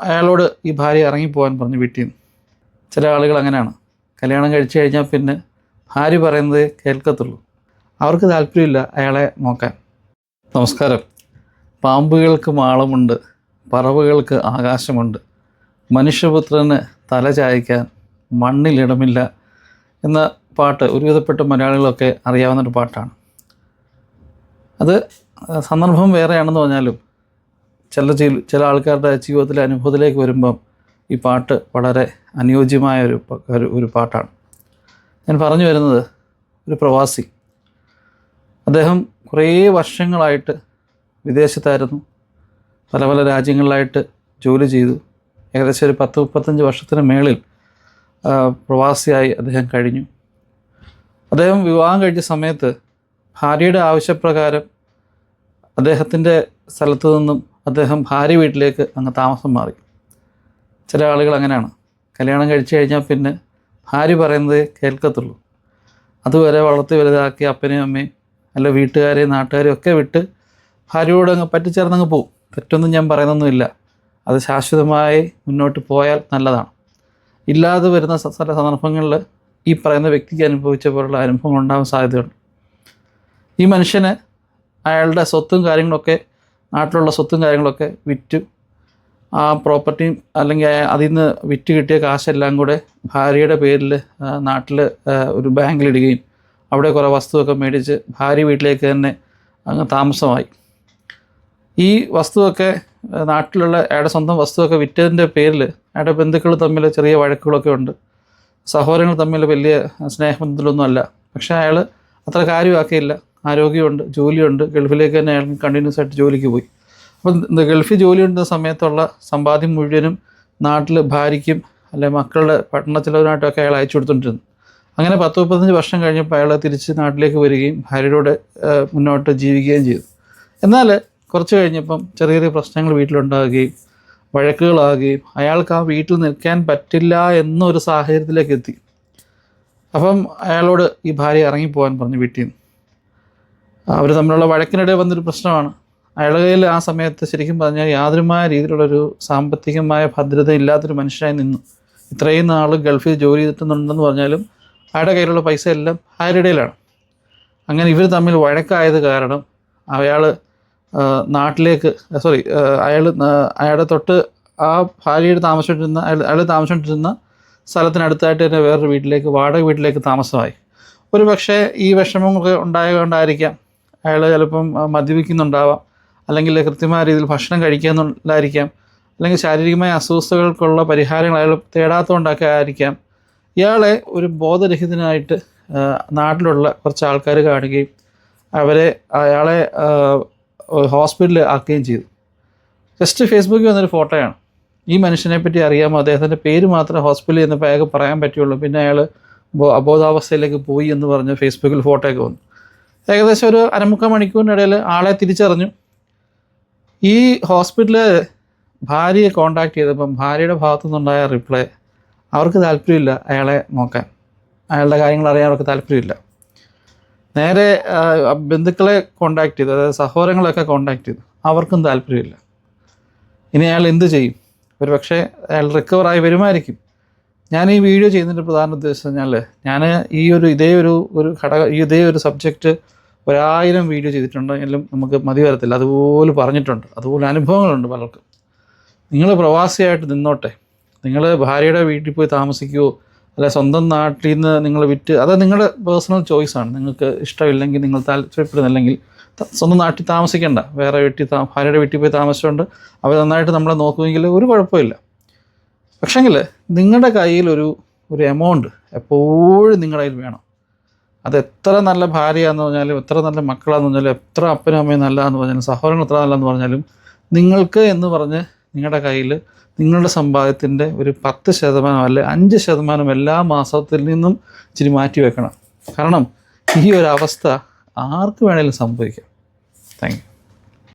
അയാളോട് ഈ ഭാര്യ ഇറങ്ങിപ്പോകാൻ പറഞ്ഞു വീട്ടിൽ നിന്ന് ചില ആളുകൾ അങ്ങനെയാണ്. കല്യാണം കഴിച്ചു കഴിഞ്ഞാൽ പിന്നെ ഭാര്യ പറയുന്നത് കേൾക്കത്തുള്ളൂ. അവർക്ക് താല്പര്യമില്ല അയാളെ നോക്കാൻ. നമസ്കാരം. പാമ്പുകൾക്ക് മാളമുണ്ട് പറവുകൾക്ക് ആകാശമുണ്ട്. മനുഷ്യപുത്രന് തല ചായ്ക്കാൻ മണ്ണിലിടമില്ല എന്ന പാട്ട് ഒരുവിധപ്പെട്ട മലയാളികളൊക്കെ അറിയാവുന്നൊരു പാട്ടാണ്. അത് സന്ദർഭം വേറെയാണെന്ന് പറഞ്ഞാലും ചില ചില ആൾക്കാരുടെ ജീവിതത്തിലെ അനുഭവത്തിലേക്ക് വരുമ്പം ഈ പാട്ട് വളരെ അനുയോജ്യമായ ഒരു ഒരു- ഒരു പാട്ടാണ്. ഞാൻ പറഞ്ഞു വരുന്നത് ഒരു പ്രവാസി. അദ്ദേഹം കുറേ വർഷങ്ങളായിട്ട് വിദേശത്തായിരുന്നു. പല പല രാജ്യങ്ങളിലായിട്ട് ജോലി ചെയ്തു. ഏകദേശം ഒരു പത്ത് മുപ്പത്തഞ്ച് വർഷത്തിന് മേളിൽ പ്രവാസിയായി അദ്ദേഹം കഴിഞ്ഞു. അദ്ദേഹം വിവാഹം കഴിച്ച സമയത്ത് ഭാര്യയുടെ ആവശ്യപ്രകാരം അദ്ദേഹത്തിന്റെ സ്ഥലത്തു നിന്നും അദ്ദേഹം ഭാര്യ വീട്ടിലേക്ക് അങ്ങ് താമസം മാറി. ചില ആളുകൾ അങ്ങനെയാണ്. കല്യാണം കഴിച്ചു കഴിഞ്ഞാൽ പിന്നെ ഭാര്യ പറയുന്നത് കേൾക്കത്തുള്ളൂ. അതുവരെ വളർത്തി വലുതാക്കി അപ്പനെയും അമ്മയും അല്ല വീട്ടുകാരെയും നാട്ടുകാരെയും ഒക്കെ വിട്ട് ഭാര്യയോട് അങ്ങ് പറ്റിച്ചേർന്നങ്ങ് പോകും തെറ്റൊന്നും ഞാൻ പറയുന്നൊന്നുമില്ല. അത് ശാശ്വതമായി മുന്നോട്ട് പോയാൽ നല്ലതാണ്. ഇല്ലാതെ വരുന്ന ചില സന്ദർഭങ്ങളിൽ ഈ പറയുന്ന വ്യക്തിക്ക് അനുഭവിച്ച പോലുള്ള അനുഭവങ്ങൾ ഉണ്ടാകാൻ സാധ്യതയുണ്ട്. ഈ മനുഷ്യന് അയാളുടെ സ്വത്തും കാര്യങ്ങളൊക്കെ നാട്ടിലുള്ള സ്വത്തും കാര്യങ്ങളൊക്കെ വിറ്റ് ആ പ്രോപ്പർട്ടിയും അല്ലെങ്കിൽ അതിൽ നിന്ന് വിറ്റ് കിട്ടിയ കാശെല്ലാം കൂടെ ഭാര്യയുടെ പേരിൽ നാട്ടിൽ ഒരു ബാങ്കിലിടുകയും അവിടെ കുറേ വസ്തുവൊക്കെ മേടിച്ച് ഭാര്യ വീട്ടിലേക്ക് തന്നെ അങ്ങ് താമസമായി. ഈ വസ്തുവൊക്കെ നാട്ടിലുള്ള അയാളുടെ സ്വന്തം വസ്തുവൊക്കെ വിറ്റതിന്റെ പേരിൽ അയാളുടെ ബന്ധുക്കൾ തമ്മിൽ ചെറിയ വഴക്കുകളൊക്കെ ഉണ്ട്. സഹോദരങ്ങൾ തമ്മിൽ വലിയ സ്നേഹബന്ധത്തിലൊന്നുമല്ല. പക്ഷേ അയാൾ അത്ര കാര്യമാക്കിയില്ല. ആരോഗ്യമുണ്ട് ജോലിയുണ്ട് ഗൾഫിലേക്ക് തന്നെ അയാൾ കണ്ടിന്യൂസ് ആയിട്ട് ജോലിക്ക് പോയി. അപ്പം ഗൾഫിൽ ജോലി ഉണ്ടെന്ന സമയത്തുള്ള സമ്പാദ്യം മുഴുവനും നാട്ടിൽ ഭാര്യയ്ക്കും അല്ലെ മക്കളുടെ പഠന ചിലവിനായിട്ടൊക്കെ അയാൾ അയച്ചു കൊടുത്തുകൊണ്ടിരുന്നു. അങ്ങനെ പത്ത് മുപ്പത്തഞ്ച് വർഷം കഴിഞ്ഞപ്പോൾ അയാൾ തിരിച്ച് നാട്ടിലേക്ക് വരികയും ഭാര്യയോടെ മുന്നോട്ട് ജീവിക്കുകയും ചെയ്തു. എന്നാൽ കുറച്ച് കഴിഞ്ഞപ്പം ചെറിയ ചെറിയ പ്രശ്നങ്ങൾ വീട്ടിലുണ്ടാകുകയും വഴക്കുകളാകുകയും അയാൾക്ക് ആ വീട്ടിൽ നിൽക്കാൻ പറ്റില്ല എന്നൊരു സാഹചര്യത്തിലേക്ക് എത്തി. അപ്പം അയാളോട് ഈ ഭാര്യ ഇറങ്ങിപ്പോകാൻ പറഞ്ഞു വീട്ടിൽ നിന്ന് അവർ തമ്മിലുള്ള വഴക്കിനിടെ വന്നൊരു പ്രശ്നമാണ്. അയാളുടെ കയ്യിൽ ആ സമയത്ത് ശരിക്കും പറഞ്ഞാൽ യാതൊരുമായ രീതിയിലുള്ളൊരു സാമ്പത്തികമായ ഭദ്രത ഇല്ലാത്തൊരു മനുഷ്യനായി നിന്നു. ഇത്രയും നാൾ ഗൾഫിൽ ജോലി ചെയ്തിട്ടുണ്ടെന്ന് പറഞ്ഞാലും അയാളുടെ കയ്യിലുള്ള പൈസ എല്ലാം ഭാര്യയുടെയിലാണ് അങ്ങനെ ഇവർ തമ്മിൽ വഴക്കായത് കാരണം അയാൾ നാട്ടിലേക്ക് സോറി അയാൾ അയാളുടെ തൊട്ട് ആ ഭാര്യയുടെ താമസിച്ചിരുന്ന അയാൾ അയാൾ താമസിച്ചിരുന്ന സ്ഥലത്തിനടുത്തായിട്ട് തന്നെ വേറൊരു വീട്ടിലേക്ക് വാടക വീട്ടിലേക്ക് താമസമായി. ഒരു പക്ഷേ ഈ വിഷമങ്ങളൊക്കെ ഉണ്ടായതുകൊണ്ടായിരിക്കാം അയാൾ ചിലപ്പം മദ്യപിക്കുന്നുണ്ടാവാം. അല്ലെങ്കിൽ കൃത്യമായ രീതിയിൽ ഭക്ഷണം കഴിക്കാന്നുണ്ടായിരിക്കാം. അല്ലെങ്കിൽ ശാരീരികമായ അസ്വസ്ഥതകൾക്കുള്ള പരിഹാരങ്ങൾ അയാൾ തേടാത്തതുകൊണ്ടൊക്കെ ആയിരിക്കാം ഇയാളെ ഒരു ബോധരഹിതനായിട്ട് നാട്ടിലുള്ള കുറച്ച് ആൾക്കാർ കാണുകയും അവരെ അയാളെ ഹോസ്പിറ്റലിൽ ആക്കുകയും ചെയ്തു. ജസ്റ്റ് ഫേസ്ബുക്കിൽ വന്നൊരു ഫോട്ടോയാണ്. ഈ മനുഷ്യനെ പറ്റി അറിയാമോ? അദ്ദേഹത്തിന്റെ പേര് മാത്രമേ ഹോസ്പിറ്റലിൽ ചെന്നപ്പോൾ അയാൾക്ക് പറയാൻ പറ്റുള്ളൂ. പിന്നെ അയാൾ അബോധാവസ്ഥയിലേക്ക് പോയി എന്ന് പറഞ്ഞ് ഫേസ്ബുക്കിൽ ഫോട്ടോയൊക്കെ വന്നു. ഏകദേശം ഒരു അരമുക്കാൽ മണിക്കൂറിനിടയിൽ ആളെ തിരിച്ചറിഞ്ഞു. ഈ ഹോസ്പിറ്റലിൽ ഭാര്യയെ കോണ്ടാക്ട് ചെയ്തപ്പം ഭാര്യയുടെ ഭാഗത്തു നിന്നുണ്ടായ റിപ്ലൈ അവർക്ക് താല്പര്യമില്ല അയാളെ നോക്കാൻ. അയാളുടെ കാര്യങ്ങൾ അറിയാൻ അവർക്ക് താല്പര്യമില്ല. നേരെ ബന്ധുക്കളെ കോണ്ടാക്ട് ചെയ്തു. അതായത് സഹോദരങ്ങളെയൊക്കെ കോണ്ടാക്ട് ചെയ്തു. അവർക്കും താല്പര്യമില്ല. ഇനി അയാൾ എന്ത് ചെയ്യും? ഒരു പക്ഷേ അയാൾ റിക്കവറായി വരുമായിരിക്കും. ഞാൻ ഈ വീഡിയോ ചെയ്യുന്നതിന്റെ പ്രധാന ഉദ്ദേശം പറഞ്ഞാൽ ഞാൻ ഈ ഒരു ഇതേ ഒരു ഒരു ഘടക ഈ ഇതേ ഒരു സബ്ജക്റ്റ് ഒരായിരം വീഡിയോ ചെയ്തിട്ടുണ്ടെങ്കിലും നമുക്ക് മതി വരത്തില്ല. അതുപോലെ പറഞ്ഞിട്ടുണ്ട്. അതുപോലെ അനുഭവങ്ങളുണ്ട് പലർക്കും. നിങ്ങൾ പ്രവാസിയായിട്ട് നിന്നോട്ടെ. നിങ്ങൾ ഭാര്യയുടെ വീട്ടിൽ പോയി താമസിക്കുമോ അല്ല സ്വന്തം നാട്ടിൽ നിന്ന് നിങ്ങൾ വിറ്റ് അത് നിങ്ങളുടെ പേഴ്സണൽ ചോയ്സാണ് നിങ്ങൾക്ക് ഇഷ്ടമില്ലെങ്കിൽ നിങ്ങൾ താല്പര്യപ്പെടുന്നില്ലെങ്കിൽ സ്വന്തം നാട്ടിൽ താമസിക്കേണ്ട. വേറെ വീട്ടിൽ ഭാര്യയുടെ വീട്ടിൽ പോയി താമസിച്ചുകൊണ്ട് അവർ നന്നായിട്ട് നമ്മളെ നോക്കുമെങ്കിൽ ഒരു കുഴപ്പമില്ല. പക്ഷേങ്കിൽ നിങ്ങളുടെ കയ്യിൽ ഒരു ഒരു എമൗണ്ട് എപ്പോഴും നിങ്ങളുടെ കയ്യിൽ വേണം. അത് എത്ര നല്ല ഭാര്യയാന്ന് പറഞ്ഞാലും എത്ര നല്ല മക്കളാന്ന് പറഞ്ഞാലും എത്ര അപ്പനും അമ്മയും നല്ലതെന്ന് പറഞ്ഞാലും സഹോദരങ്ങൾ എത്ര നല്ലതെന്ന് പറഞ്ഞാലും നിങ്ങൾക്ക് എന്ന് പറഞ്ഞ് നിങ്ങളുടെ കയ്യിൽ നിങ്ങളുടെ സമ്പാദ്യത്തിന്റെ ഒരു പത്ത് ശതമാനം അല്ലെ അഞ്ച് ശതമാനം എല്ലാ മാസത്തിൽ നിന്നും ഇച്ചിരി മാറ്റി വെക്കണം. കാരണം ഈ ഒരു അവസ്ഥ ആർക്ക് വേണേലും സംഭവിക്കാം. Thank you